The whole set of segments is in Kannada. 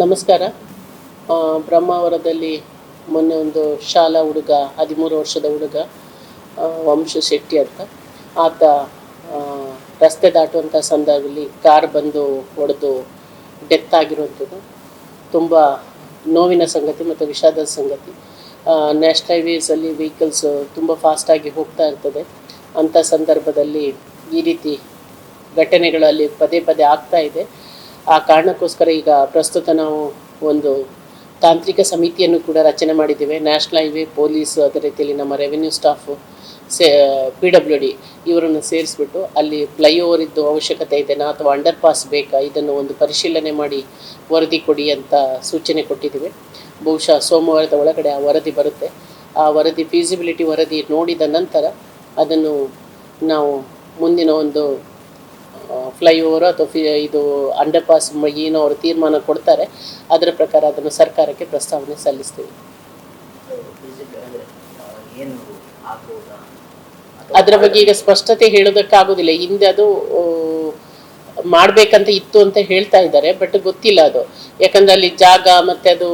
ನಮಸ್ಕಾರ. ಬ್ರಹ್ಮಾವರದಲ್ಲಿ ಮೊನ್ನೆ ಒಂದು ಶಾಲಾ ಹುಡುಗ, ಹದಿಮೂರು ವರ್ಷದ ಹುಡುಗ ವಂಶ ಶೆಟ್ಟಿ ಅಂತ. ಆತ ರಸ್ತೆ ದಾಟುವಂಥ ಸಂದರ್ಭದಲ್ಲಿ ಕಾರ್ ಬಂದು ಹೊಡೆದು ಡೆತ್ ಆಗಿರುವಂಥದ್ದು. ತುಂಬ ನೋವಿನ ಸಂಗತಿ ಮತ್ತು ವಿಷಾದದ ಸಂಗತಿ. ನ್ಯಾಷನಲ್ ಹೈವೇಸಲ್ಲಿ ವೆಹಿಕಲ್ಸ್ ತುಂಬ ಫಾಸ್ಟಾಗಿ ಹೋಗ್ತಾ ಇರ್ತದೆ. ಅಂಥ ಸಂದರ್ಭದಲ್ಲಿ ಈ ರೀತಿ ಘಟನೆಗಳಲ್ಲಿ ಪದೇ ಪದೇ ಆಗ್ತಾ ಇದೆ. ಆ ಕಾರಣಕ್ಕೋಸ್ಕರ ಈಗ ಪ್ರಸ್ತುತ ನಾವು ಒಂದು ತಾಂತ್ರಿಕ ಸಮಿತಿಯನ್ನು ಕೂಡ ರಚನೆ ಮಾಡಿದ್ದೇವೆ. ನ್ಯಾಷನಲ್ ಹೈವೇ ಪೊಲೀಸ್ ಅದೇ ರೀತಿಯಲ್ಲಿ ನಮ್ಮ revenue staff, say, P W D ಇವರನ್ನು ಸೇರಿಸ್ಬಿಟ್ಟು ಅಲ್ಲಿ ಫ್ಲೈಓವರ್ ಇದ್ದು ಅವಶ್ಯಕತೆ ಇದೆನಾ ಅಥವಾ ಅಂಡರ್ ಪಾಸ್ ಬೇಕಾ, ಇದನ್ನು ಒಂದು ಪರಿಶೀಲನೆ ಮಾಡಿ ವರದಿ ಕೊಡಿ ಅಂತ ಸೂಚನೆ ಕೊಟ್ಟಿದ್ದೀವಿ. ಬಹುಶಃ ಸೋಮವಾರದ ಒಳಗಡೆ ಆ ವರದಿ ಬರುತ್ತೆ. ಆ ವರದಿ ಫೀಸಿಬಿಲಿಟಿ ವರದಿ ನೋಡಿದ ನಂತರ ಅದನ್ನು ನಾವು ಮುಂದಿನ ಒಂದು ಫ್ಲೈಓವರ್ ಅಥವಾ ಫಿ ಇದು ಅಂಡರ್ಪಾಸ್ ಏನೋ ಅವರು ತೀರ್ಮಾನ ಕೊಡ್ತಾರೆ. ಅದರ ಪ್ರಕಾರ ಅದನ್ನು ಸರ್ಕಾರಕ್ಕೆ ಪ್ರಸ್ತಾವನೆ ಸಲ್ಲಿಸ್ತೀವಿ. ಅದರ ಬಗ್ಗೆ ಈಗ ಸ್ಪಷ್ಟತೆ ಹೇಳೋದಕ್ಕಾಗೋದಿಲ್ಲ. ಹಿಂದೆ ಅದು ಮಾಡ್ಬೇಕಂತ ಇತ್ತು ಅಂತ ಹೇಳ್ತಾ ಇದ್ದಾರೆ ಬಟ್ ಗೊತ್ತಿಲ್ಲ ಅದು. ಯಾಕಂದ್ರೆ ಅಲ್ಲಿ ಜಾಗ ಮತ್ತೆ ಅದು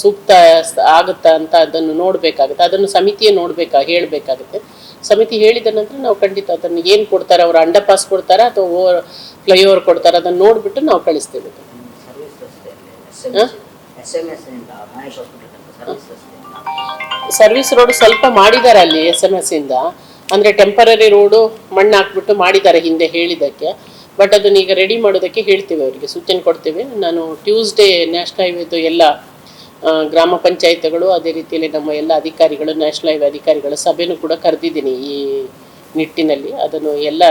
ಸೂಕ್ತ ಆಗುತ್ತ ಅಂತ ಅದನ್ನು ನೋಡ್ಬೇಕಾಗುತ್ತೆ. ಅದನ್ನು ಸಮಿತಿಯೇ ನೋಡ್ಬೇಕಾ ಹೇಳ್ಬೇಕಾಗುತ್ತೆ. ಸಮಿತಿ ಹೇಳಿದ ನಂತರ ನಾವು ಖಂಡಿತ ಅದನ್ನು ಏನು ಕೊಡ್ತಾರೆ ಅವ್ರು ಅಂಡರ್ ಪಾಸ್ ಕೊಡ್ತಾರಾ ಅಥವಾ ಓವರ್ ಫ್ಲೈಓವರ್ ಕೊಡ್ತಾರಾ ಅದನ್ನು ನೋಡ್ಬಿಟ್ಟು ನಾವು ಕಳಿಸ್ತೇವೆ. ಸರ್ವಿಸ್ ರೋಡ್ ಸ್ವಲ್ಪ ಮಾಡಿದ್ದಾರೆ ಅಲ್ಲಿ ಎಸ್ ಎಂ ಎಸ್ ಇಂದ ಅಂದ್ರೆ ಟೆಂಪರರಿ ರೋಡು ಮಣ್ಣು ಹಾಕ್ಬಿಟ್ಟು ಮಾಡಿದ್ದಾರೆ ಹಿಂದೆ ಹೇಳಿದ್ದಕ್ಕೆ. ಬಟ್ ಅದನ್ನ ಈಗ ರೆಡಿ ಮಾಡೋದಕ್ಕೆ ಹೇಳ್ತೀವಿ ಅವರಿಗೆ, ಸೂಚನೆ ಕೊಡ್ತೇವೆ. ನಾನು ಟ್ಯೂಸ್ಡೇ ನ್ಯಾಷನಲ್ ಹೈವೇದು ಎಲ್ಲ ಗ್ರಾಮ ಪಂಚಾಯತ್ಗಳು, ಅದೇ ರೀತಿಯಲ್ಲಿ ನಮ್ಮ ಎಲ್ಲ ಅಧಿಕಾರಿಗಳು ನ್ಯಾಷನಲ್ ಹೈವೇ ಅಧಿಕಾರಿಗಳ ಸಭೆನೂ ಕೂಡ ಕರೆದಿದ್ದೀನಿ ಈ ನಿಟ್ಟಿನಲ್ಲಿ. ಅದನ್ನು ಎಲ್ಲ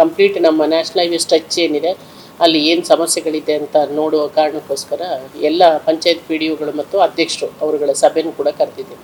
ಕಂಪ್ಲೀಟ್ ನಮ್ಮ ನ್ಯಾಷನಲ್ ಹೈವೇ ಸ್ಟ್ರೆಚ್ ಏನಿದೆ, ಅಲ್ಲಿ ಏನು ಸಮಸ್ಯೆಗಳಿದೆ ಅಂತ ನೋಡುವ ಕಾರಣಕ್ಕೋಸ್ಕರ ಎಲ್ಲ ಪಂಚಾಯತ್ ಪಿ ಮತ್ತು ಅಧ್ಯಕ್ಷರು, ಅವರುಗಳ ಸಭೆನೂ ಕೂಡ ಕರೆದಿದ್ದೀನಿ.